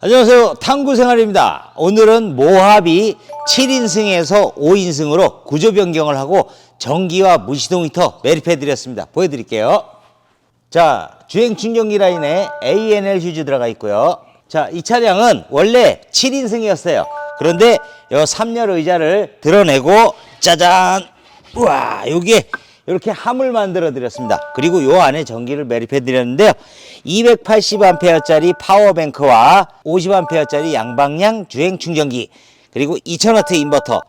안녕하세요. 탐구 생활입니다. 오늘은 모하비 7인승에서 5인승으로 구조 변경을 하고 전기와 무시동 히터 매립해 드렸습니다. 보여드릴게요. 자, 주행 충전기 라인에 ANL 휴즈 들어가 있고요. 자, 이 차량은 원래 7인승이었어요. 그런데 이 3열 의자를 드러내고 짜잔! 우와, 여기에 이렇게 함을 만들어 드렸습니다. 그리고 요 안에 전기를 매립해 드렸는데요. 280A짜리 파워뱅크와 50A짜리 양방향 주행 충전기 그리고 2000W 인버터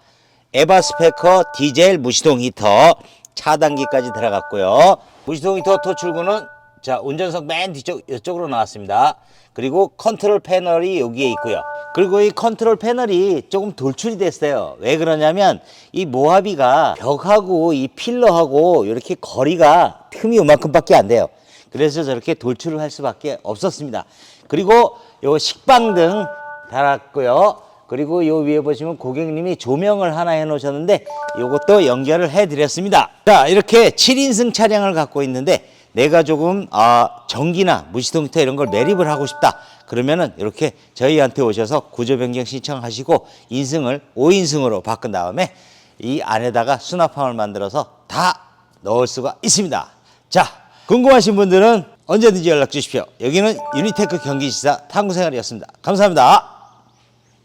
에바 스페커 디젤 무시동 히터 차단기까지 들어갔고요. 무시동 히터 토출구는 자 운전석 맨 뒤쪽 이쪽으로 나왔습니다. 그리고 컨트롤 패널이 여기에 있고요. 그리고 이 컨트롤 패널이 조금 돌출이 됐어요. 왜 그러냐면 이 모하비가 벽하고 이 필러하고 이렇게 거리가 틈이 요만큼 밖에 안 돼요. 그래서 저렇게 돌출을 할 수밖에 없었습니다. 그리고 요 식빵등 달았고요. 그리고 요 위에 보시면 고객님이 조명을 하나 해 놓으셨는데 요것도 연결을 해 드렸습니다. 자, 이렇게 7인승 차량을 갖고 있는데 내가 조금 아, 전기나 무시동 히터 이런 걸 매립을 하고 싶다. 그러면은 이렇게 저희한테 오셔서 구조 변경 신청하시고 인승을 5인승으로 바꾼 다음에 이 안에다가 수납함을 만들어서 다 넣을 수가 있습니다. 자, 궁금하신 분들은 언제든지 연락 주십시오. 여기는 유니테크 경기지사 탐구생활이었습니다. 감사합니다.